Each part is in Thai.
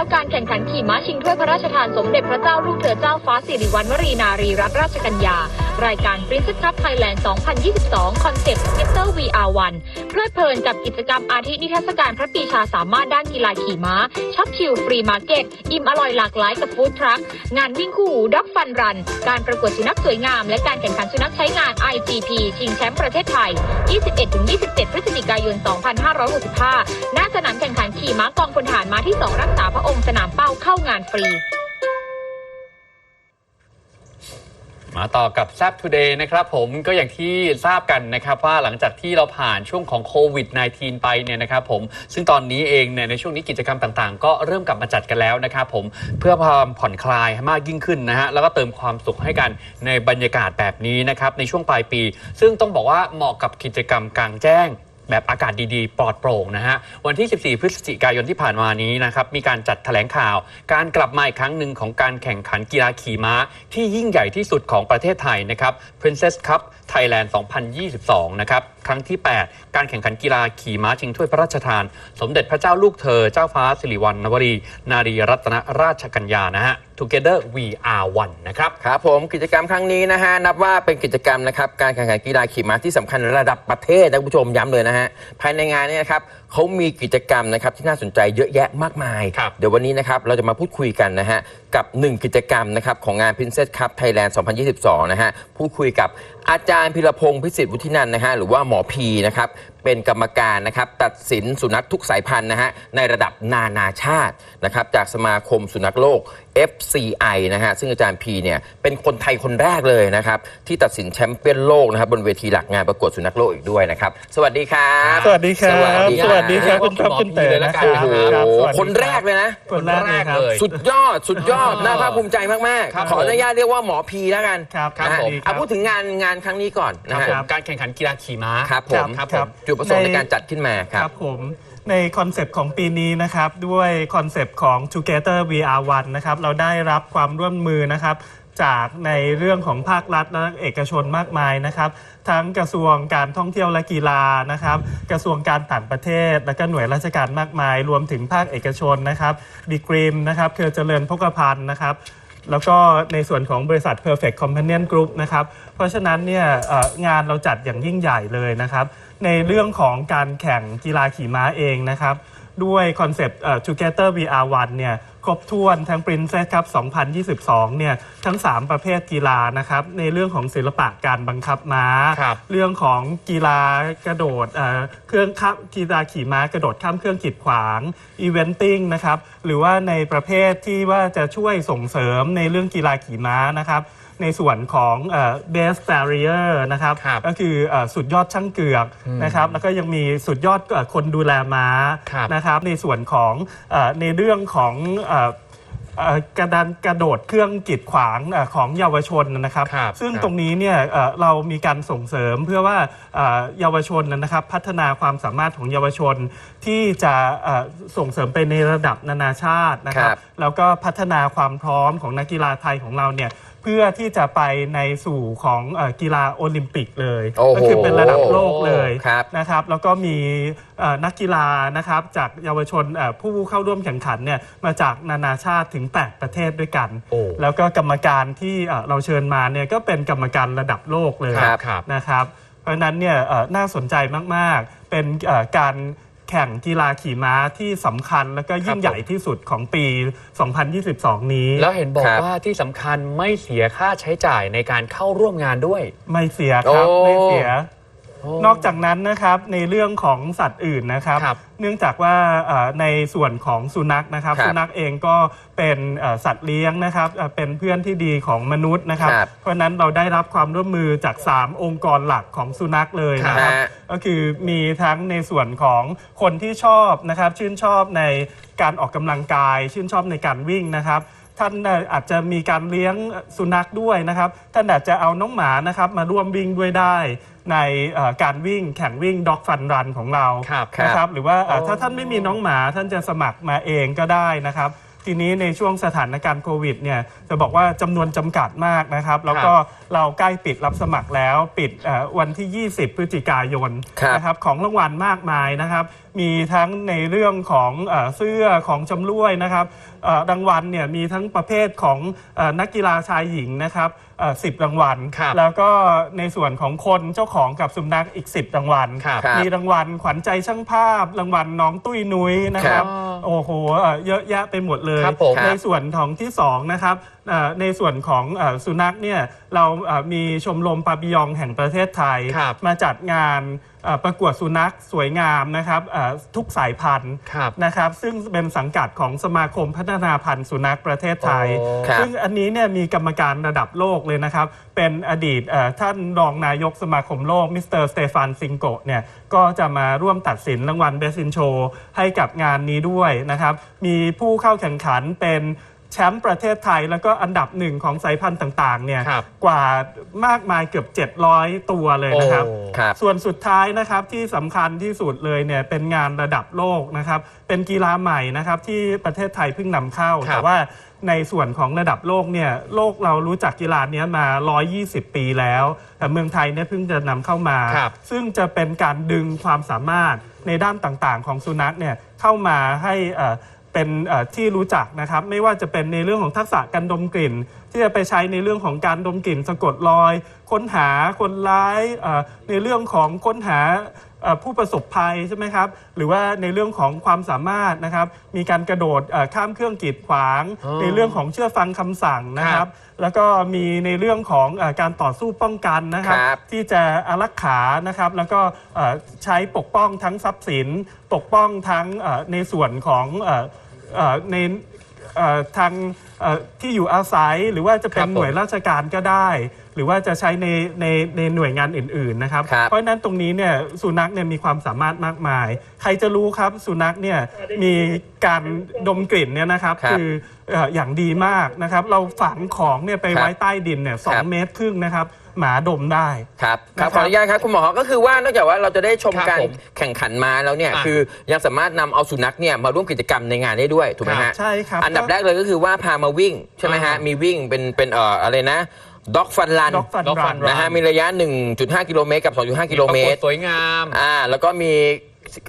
แล้วการแข่งขันขี่ม้าชิงถ้วยพระราชทานสมเด็จพระเจ้าลูกเธอเจ้าฟ้าสิริวัณวรีนารีรัตนราชกัญญา รายการ Princess Cup Thailand 2022 คอนเซ็ปต์ Getter VR1 เพลิดเพลินกับกิจกรรมอาทินิทรรศการพระปีชาสามารถด้านกีฬาขี่ม้าช็อปชิลฟรีมาร์เก็ต อิ่มอร่อยหลากหลายกับฟู้ดทรัค งานวิ่งคู่หูด็อกฟันรัน การประกวดสุนัขสวยงาม และการแข่งขันสุนัขใช้งาน IGP ชิงแชมป์ประเทศไทย 21-27 พฤศจิกายน 2565ณสนามแข่งขันขี่ม้ากองพลทหารม้าที่ 2 รักษาพระองค์สนามเป้าเข้างานฟรี มาต่อกับแซ p Today นะครับผมก็อย่างที่ทราบกันนะครับว่าหลังจากที่เราผ่านช่วงของโควิด -19 ไปเนี่ยนะครับผมซึ่งตอนนี้เองเนี่ยในช่วงนี้กิจกรรมต่างๆ ก็เริ่มกลับมาจัดกันแล้วนะครับผมเพื่อความผ่อนคลายให้มากยิ่งขึ้นนะฮะแล้วก็เติมความสุขให้กันในบรรยากาศแบบนี้นะครับในช่วงปลายปี ซึ่งต้องบอกว่าเหมาะกับกิจกรรมกลางแจ้ง แบบอากาศดีๆ ปลอดโปร่งนะฮะ วันที่ 14 พฤศจิกายนที่ผ่านมานี้นะครับ มีการจัดแถลงข่าว การกลับมาอีกครั้งหนึ่งของการแข่งขันกีฬาขี่ม้า ที่ยิ่งใหญ่ที่สุดของประเทศไทยนะครับ Princess Cup Thailand 2022 นะครับครั้งที่ 8 การแข่งขันกีฬาขี่ม้าชิงถ้วยพระราชทาน สมเด็จพระเจ้าลูกเธอ เจ้าฟ้าสิริวัณณวรี นารีรัตนราชกัญญานะฮะ Together We Are One นะครับ ครับผมกิจกรรมครั้งนี้นะฮะ นับว่าเป็นกิจกรรมนะครับ การแข่งขันกีฬาขี่ม้าที่สำคัญระดับประเทศนะคุณผู้ชมย้ำเลยนะฮะ ภายในงานเนี้นะครับเขามีกิจกรรมนะครับที่น่าสนใจเยอะแยะมากมายครับเดี๋ยววันนี้นะครับเราจะมาพูดคุยกันนะฮะ กับ 1 กิจกรรมนะครับของงาน Princess Cup Thailand 2022 นะฮะพูดคุยกับอาจารย์พิรพงศ์พิสิทธิ์วุฒินันนะฮะหรือว่าหมอพีนะครับ เป็นกรรมการนะครับตัดสินสุนัขทุกสายพันธุ์นะฮะในระดับนานาชาตินะครับจากสมาคมสุนัขโลก FCI นะฮะซึ่งอาจารย์พีเนี่ยเป็นคนไทยคนแรกเลยนะครับที่ตัดสินแชมเปี้ยนโลกนะครับบนเวทีหลักงานประกวดสุนัขโลกอีกด้วยนะครับสวัสดีครับสวัสดีครับสวัสดีครับคุณครับคุณเต๋อนะครัโอ้บโหครับสวัสดีคนแรกเลยนะ คนแรกเลยครับเลยสุดยอดสุดยอดอ่าน่าภาคภูมิใจมากครับๆขออนุญาตเรียกว่าหมอพีแล้วกันครับครับนะฮะผมเอาพูดถึงงานงานครั้งนี้ก่อนครันะบฮะผมการแข่งขันกีฬาขี่ม้าครับผมครับคผรับมจุดประสงค์ในในการจัดขึ้นมาคครับรับผมในคอนเซปต์ของปีนี้นะครับด้วยคอนเซปต์ของ Together VR1 นะครับเราได้รับความร่วมมือนะครับจากในเรื่องของภาครัฐและเอกชนมากมายนะครับ ทั้งกระทรวงการท่องเที่ยวและกีฬานะครับ กระทรวงการต่างประเทศ และก็หน่วยราชการมากมาย รวมถึงภาคเอกชนนะครับบีกริมนะครับเครือเจริญพกพันธ์นะครับแล้วก็ในส่วนของบริษัท Perfect Companion Group นะครับ เพราะฉะนั้นเนี่ยเอ่องานเราจัดอย่างยิ่งใหญ่เลยนะครับ ในเรื่องของการแข่งกีฬาขี่ม้าเองนะครับ ด้วยคอนเซปต์เอ่อ Together VR1 เนี่ยครบถ้วนทั้ง Princess Cup 2022 เนี่ยทั้ง 3 ประเภทกีฬานะครับในเรื่องของศิลปะการบังคับม้าครับเรื่องของกีฬากระโดดเอ่อเครื่องข้ามกีฬาขี่ม้ากระโดดข้ามเครื่องกีดขวางอีเวนติ้งนะครับหรือว่าในประเภทที่ว่าจะช่วยส่งเสริมในเรื่องกีฬาขี่ม้านะครับ ในส่วนของเอ่อ best barrier นะครับครับก็คือเอ่อสุดยอดช่างเกือกนะครับแล้วก็ยังมีสุดยอดเอ่อคนดูแลม้าครับนะครับในส่วนของเอ่อในเรื่องของเอ่อเอ่อกระดานกระโดดเครื่องกีดขวางเอ่อของเยาวชนนะครับ ครับซึ่งครับตรงนี้เนี่ยเอ่อเรามีการส่งเสริมเพื่อว่าเอ่อเยาวชนนะครับพัฒนาความสามารถของเยาวชนที่จะเอ่อส่งเสริมไปในระดับนานาชาตินะครับ ครับ แล้วก็พัฒนาความพร้อมของนักกีฬาไทยของเราเนี่ยเพื่อที่จะไปในสู่ของเอ่อกีฬาโอลิมปิกเลยโอ้โหก็คือเป็นระดับโลกเลยครับนะครับแล้วก็มีเอ่อนักกีฬานะครับจากเยาวชนเอ่อผู้เข้าร่วมแข่งขันเนี่ยมาจากนานาชาติถึง 8 ประเทศด้วยกันโอ้แล้วก็กรรมการที่เอ่อเราเชิญมาเนี่ยก็เป็นกรรมการระดับโลกเลยครับครับนะครับ เพราะฉะนั้นเนี่ยเอ่อน่าสนใจมาก ๆ เป็นเอ่อการ แข่งกีฬาขี่ม้าที่สำคัญและก็ยิ่งใหญ่ที่สุดของปี 2022 นี้ แล้วเห็นบอกครับว่าที่สำคัญไม่เสียค่าใช้จ่ายในการเข้าร่วมงานด้วย ไม่เสียครับ โอ้ ไม่เสียโอ้ นอกจากนั้นนะครับในเรื่องของสัตว์อื่นนะครับ ครับเนื่องจากว่าเอ่อในส่วนของสุนัขนะครับ ครับสุนัขเองก็เป็นเอ่อสัตว์เลี้ยงนะครับเอ่อเป็นเพื่อนที่ดีของมนุษย์นะครับ ครับเพราะฉะนั้นเราได้รับความร่วมมือจาก 3 องค์กรหลักของสุนัขเลยนะครับฮะก็คือมีทั้งในส่วนของคนที่ชอบนะครับ ชื่นชอบในการออกกำลังกาย ชื่นชอบในการวิ่งนะครับ ท่านอาจจะมีการเลี้ยงสุนัขด้วยนะครับ ท่านอาจจะเอาน้องหมานะครับ มาร่วมวิ่งด้วยได้ ในเอ่อการวิ่งแข่งวิ่งด็อกฟันรันของเราครับนะครับหรือว่าเอ่อโอ้ถ้าท่านไม่มีน้องหมาท่านจะสมัครมาเองก็ได้นะครับ ทีนี้ในช่วงสถานการณ์โควิดเนี่ยจะบอกว่าจำนวนจำกัดมากนะครับ แล้วก็เราใกล้ปิดรับสมัครแล้วปิดเอ่อวันที่ 20 พฤศจิกายนครับนะครับของรางวัลมากมายนะครับ มีทั้งในเรื่องของเออเสื้อของจำรวยนะครับเอ่อรางวัลเนี่ยมีทั้งประเภทของเออนักกีฬาชายหญิงนะครับสิบรางวัลครับแล้วก็ในส่วนของคนเจ้าของกับสุนัขอีก 10 รางวัลครับครับมีรางวัลขวัญใจช่างภาพ รางวัลน้องตุ้ยนุ้ยนะครับครับโอ้โหเอ่อเยอะแยะไปหมดเลยครับผม ในส่วนของที่สองนะครับเอ่อในส่วนของเอ่อสุนัขเนี่ยเราเอ่อมีชมรมปาบิยองแห่งประเทศไทยครับมาจัดงานเอ่อประกวดสุนัขสวยงามนะครับเอ่อทุกสายพันธุ์ครับนะครับซึ่งเป็นสังกัดของสมาคมพัฒนาพันธุ์สุนัขประเทศไทยโอ้ครับซึ่งอันนี้เนี่ยมีกรรมการระดับโลกเลยนะครับ เป็นอดีตเอ่อท่านรองนายกสมาคมโลกมิสเตอร์สเตฟานซิงโกะเนี่ยก็จะมาร่วมตัดสินรางวัลเบสินโชให้กับงานนี้ด้วยนะครับ มีผู้เข้าแข่งขันเป็น แชมป์ประเทศไทยแล้วก็อันดับหนึ่งของสายพันธุ์ต่างๆเนี่ยครับกว่ามากมายเกือบ 700 ตัวเลยนะครับ โอ้ครับ ส่วนสุดท้ายนะครับที่สำคัญที่สุดเลยเนี่ยเป็นงานระดับโลกนะครับ เป็นกีฬาใหม่นะครับที่ประเทศไทยเพิ่งนำเข้า ครับ แต่ว่าในส่วนของระดับโลกเนี่ยโลกเรารู้จักกีฬาเนี้ยมา 120 ปีแล้ว แต่เมืองไทยเนี่ยเพิ่งจะนำเข้ามา ครับ ซึ่งจะเป็นการดึงความสามารถในด้านต่างๆ ของสุนัขเนี่ยเข้ามาให้เอ่อ เป็นที่รู้จักนะครับ ไม่ว่าจะเป็นในเรื่องของทักษะการดมกลิ่น ที่จะไปใช้ในเรื่องของการดมกลิ่น สะกดรอย ค้นหาคนร้ายในเรื่องของค้นหา ผู้ประสบภัยใช่ไหมครับ หรือว่าในเรื่องของความสามารถนะครับ มีการกระโดดเอ่อข้ามเครื่องกีดขวางอ๋อในเรื่องของเชื่อฟังคำสั่งนะคครัรับบแล้วก็มีในเรื่องของเออการต่อสู้ป้องกันนะครับครับ ที่จะอารักขานะครับ แล้วก็เอ่อใช้ปกป้องทั้งทรัพย์สิน ปกป้องทั้งเอ่อในส่วนของเอ่อเอ่อในเอ่อ ทางเอ่อที่อยู่อาศัยหรือว่าจะเป็ครันบผมหน่วยราชการก็ได้ หรือว่าจะใช้ในในในหน่วยงานอื่นๆนะครับครับเพราะฉะนั้นตรงนี้เนี่ยสุนัขเนี่ยมีความสามารถมากมาย ใครจะรู้ครับสุนัขเนี่ยมีการดมกลิ่นเนี่ยนะครับครับอเอ่ออย่างดีมากนะครับ เราฝังของเนี่ยไปครับไว้ใต้ดินเนี่ยสอคงรับเมตรครึ่งนะครับ หมาดมได้ ครับครับนะครับ ขออนุญาตครับ คุณหมอก็คือว่านอกจากว่าเราจะได้ชมครับการผมแข่งขันมาแล้วเนี่ยอะ คือยังสามารถนำเอาสุนัขเนี่ยมาร่วมกิจกรรมในงานได้ด้วยถูกไหมครัฮะบใช่ครับ อันดับแรกเลยก็คือว่าพามาวิ่งใช่ไหมฮะอ่ามี มีวิ่งเป็นเป็นเอ่ออะไรนะด็อกฟันลันด็อกฟัน Dog รั Fun น Run นะฮะมีระยะ 1.5 กิโลเมตรกับ 2.5 กิโลเมตร ปรากฏสวยงาม อ่าแล้วก็มี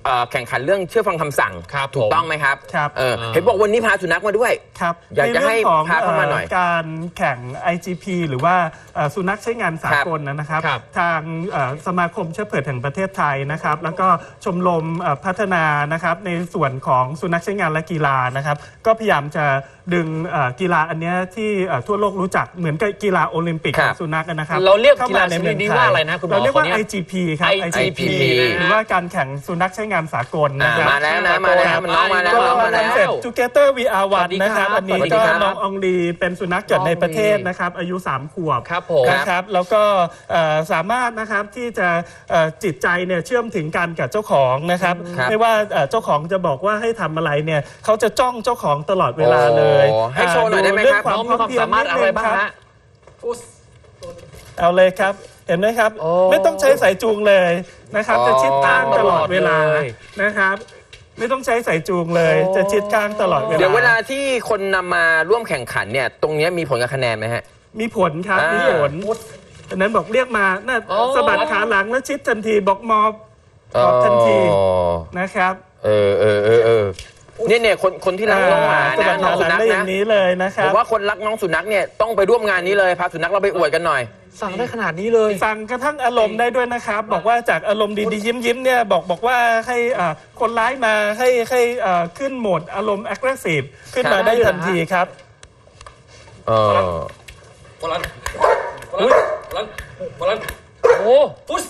เอ่อแข่งขันเรื่องเชื่อฟังคำสั่งครับถูกผมต้องไหมครับครับ เอออ่าเห็นบอกวันนี้พาสุนัขมาด้วย ครับอยากจะให้ในเรื่องของพาเข้ามาหน่อยเการแข่ง IGP หรือว่าเอ่อสุนัขใช้งานสากลนะครับ ครับทางเอ่อสมาคมเชื้อเผือกแห่งประเทศไทยนะครับ แล้วก็ชมรมเอ่อพัฒนานะครับในส่วนของสุนัขใช้งานและกีฬานะครับ ก็พยายามจะดึงเอ่อกีฬาอันเนี้ยที่เอ่อทั่วโลกรู้จักเหมือนกับกีฬาโอลิมปิกคขรัอบงสุนัขนะครับเราเรียกข้กีฬาในชนิดนี้ว่าอะไรนะคุณหมอเราเรียกว่า คนเนี้ย IGP ครับ IGP หรือว่าการแข่งสุนัขใช้งานสากลนะอ่าครับมาแล้วนะมาแล้วมันน้องมาแล้วก็น้องมาคแล้อนวเซ็ปต์ Together We Are สวัส One ดีนะครับ ครับอันนี้สวัสดีก็ครับน้องอองลีเป็นสุนัขเกิดในน้องอองลีประเทศนะครับ อายุ 3 ขวบครับผมนะครับแล้วก็เอ่อสามารถนะครับที่จะเอ่อจิตใจเนี่ยเชื่อมถึงกันกับเจ้าของนะครับ ครับไม่ว่าเอ่อเจ้าของจะบอกว่าให้ทำอะไรเนี่ยเขาจะจ้องเจ้าของตลอดเวลาเลยโอ้ให้โชว์หน่อยได้ไหมครับเรื่องน้องมีความสามารถอะไรบ้างฮะ เอาเลยครับ เห็นไหมครับ โอ้ไม่ต้องใช้สายจูงเลยนะครับอ๋อจะชิดข้างตลอดเวลาเลย นะครับ ไม่ต้องใช้สายจูงเลย โอ้ จะชิดข้างตลอดเวลา เดี๋ยวเวลาที่คนนำมาร่วมแข่งขันเนี่ย ตรงเนี้ยมีผลกับคะแนนไหมฮะ มีผลครับ อ่ามีมีผลอันนั้นบอกเรียกมาน่าโอ้ สะบัดขาหลังแล้วชิดทันทีบอกมอบมอบทันทีอ๋อนะครับ เออเออเออเออ เนี่ยเนี่ยคนคนที่รักน้องหมาสะบันะดน้ขาองหสุลังนัขได้อย่านะงนี้เลยนะคผรับมว่าคนรักน้องสุนัขเนี่ยต้องไปร่วมงานนี้เลยพาสุนัขเราไปอวดกันหน่อย สั่งได้ขนาดนี้เลย สั่งกระทั่งอารมณ์ได้ด้วยนะครับ บอกว่าจากอารมณ์ดีๆยิ้มยิ้มๆเนี่ยบอกบอกว่าให้อ่าคนร้ายมาให้ให้อ่าขึ้นโหมดอารมณ์ aggressive ขึ้นมาครับได้ทันทีครับ เออ Volan. Volan. Volan. Volan. โอ้ Push.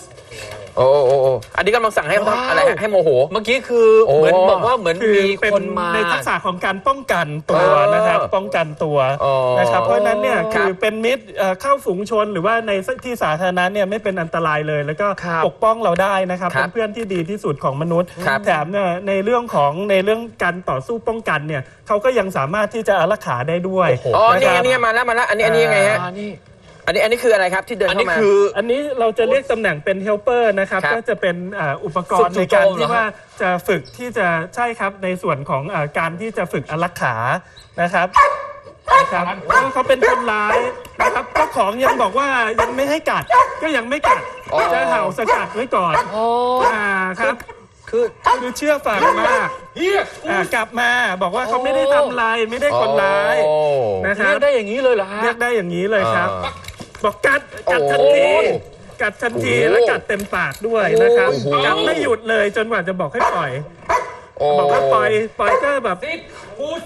โอ้โอ้โอ้อันนี้กำลังสั่งให้ว้าว อะไรฮะให้โมโห เมื่อกี้คือโอ้เหมือนบอกว่าเหมือนคือมีเป็นคนมา ในทักษะของการป้องกันตัวเออนะครับป้องกันตัวอ๋อนะครับเพราะฉะนั้นเนี่ยครัคืบอเป็นมิตรเอ่อเข้าฝูงชนหรือว่าในที่สาธารณะเนี่ยไม่เป็นอันตรายเลย แล้วก็ครับปกป้องเราได้นะครับครัเป็บนเพื่อนที่ดีที่สุดของมนุษย์ครับแถมเนี่ยในเรื่องของในเรื่องการต่อสู้ป้องกันเนี่ยเขาก็ยังสามารถที่จะอารักขาได้ด้วยโอ้โห อ๋อนี่ะครับอันนี้มาแล้วมาแล้วอันนี้อันนี้ยังไงฮะ อ่านี่ อันนี้อันนี้คืออะไรครับที่เดินอันเข้านี้มา คือ อันนี้เราจะเรียกตำแหน่งเป็นเฮลเปอร์นะครับ ครับก็จะเป็นเอ่ออุปกรณ์ฝึในกจู่การโจมเหรที่อฮะว่าจะฝึกที่จะใช่ครับในส่วนของเอ่อการที่จะฝึกอารักขานะครับนะครับเพราะเขาเป็นคนร้ายนะครับเจ้าของยังบอกว่ายังไม่ให้กัด ก็ยังไม่กัดอ๋อ จะเห่าสกัดไว้ก่อนโอ้อ่าครับคือคือเชื่อฟังมากเฮียอ่ากลับมาบอกว่าเขาไม่ได้ทำอะไรไม่ได้คนร้ายโอ้ นะคเรีรัยบกได้อย่างนี้เลยเหรอฮะ เรียกได้อย่างนี้เลยครับ อ่า บอกกัดกัดทันทีโอ้กัดทันทีโอ้โหแล้วกัดเต็มปากด้วยนะครับโอ้โหกัดไม่หยุดเลยจนกว่าจะบอกให้ปล่อยโอ้บอกว่าปล่อยปล่อยก็แบบซิดพูด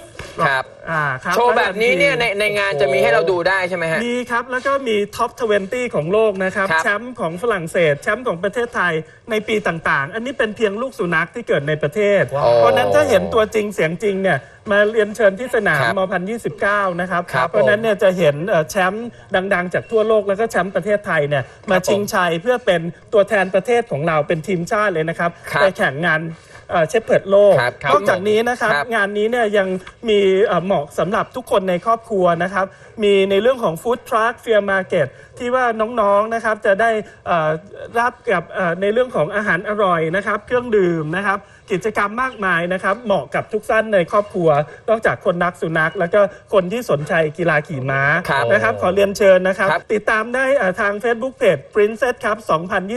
ครับ อ่าครับโชว์แบบนี้เนี่ยในในงานจะมีให้เราดูได้ใช่ไหมฮะ มีครับ แล้วก็มีท็อป 20 ของโลกนะครับ ครับ แชมป์ของฝรั่งเศส แชมป์ของประเทศไทยในปีต่างๆ อันนี้เป็นเพียงลูกสุนัขที่เกิดในประเทศ ว้าวเพราะฉะนั้นถ้าเห็นตัวจริงเสียงจริงเนี่ยมาเรียนเชิญที่สนามครับมพันยี่สิบเก้านะครับ ครับเพราะฉะนั้นเนี่ยจะเห็นเอ่อแชมป์ดังๆ จากทั่วโลกแล้วก็แชมป์ประเทศไทยเนี่ยมาชิงชัยเพื่อเป็นตัวแทนประเทศของเราเป็นทีมชาติเลยนะครับครับ ไปแข่งงาน เชฟเพิร์ดโลกครับครับนอกจากนี้นะครับครับงานนี้เนี่ยยังมีเอ่อเหมาะสำหรับทุกคนในครอบครัวนะครับ มีในเรื่องของฟู้ดทรัคเฟียร์มาร์เก็ต ที่ว่าน้องๆนะครับจะได้เอ่อรับกับเอ่อในเรื่องของอาหารอร่อยนะครับเครื่องดื่มนะครับกิจกรรมมากมายนะครับ เหมาะกับทุกท่านในครอบครัว นอกจากคนรักสุนัข แล้วก็คนที่สนใจกีฬาขี่ม้าครับนะครับ ขอเรียนเชิญนะครับครับติดตามได้เอ่อทาง Facebook Page Princess ครับ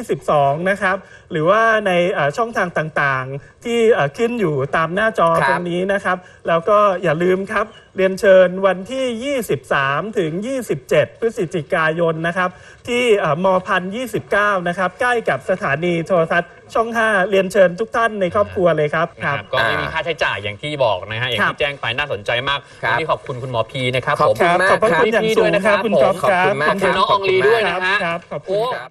2022 นะครับ หรือว่าในเอ่อช่องทางต่างๆ ที่เอ่อขึ้นอยู่ตามหน้าจอครับตรงนี้นะครับ แล้วก็อย่าลืมครับ เรียนเชิญวันที่ 23 ถึง 27 พฤศจิกายนนะครับที่เอ่อมพัน29นะครับใกล้กับสถานีโทรทัศน์ช่อง 5 เรียนเชิญทุกท่านในครอบครัวเลยครับนะครับ ก็ไม่มีค่าใช้จ่ายอย่างที่บอกนะฮะอย่างครับที่แจ้งไปน่าสนใจมากครับวันนี้ขอบคุณคุณหมอพีนะครับขอบผมคุณมากขอบพระครับคุณอย่างพี่สูด้วยงนะคครัรับบคุณผมก๊อฟครับขอบคุณมากขอบคุณน้องอองลีด้วยนะฮะครับขอบคุณโอ้ครับ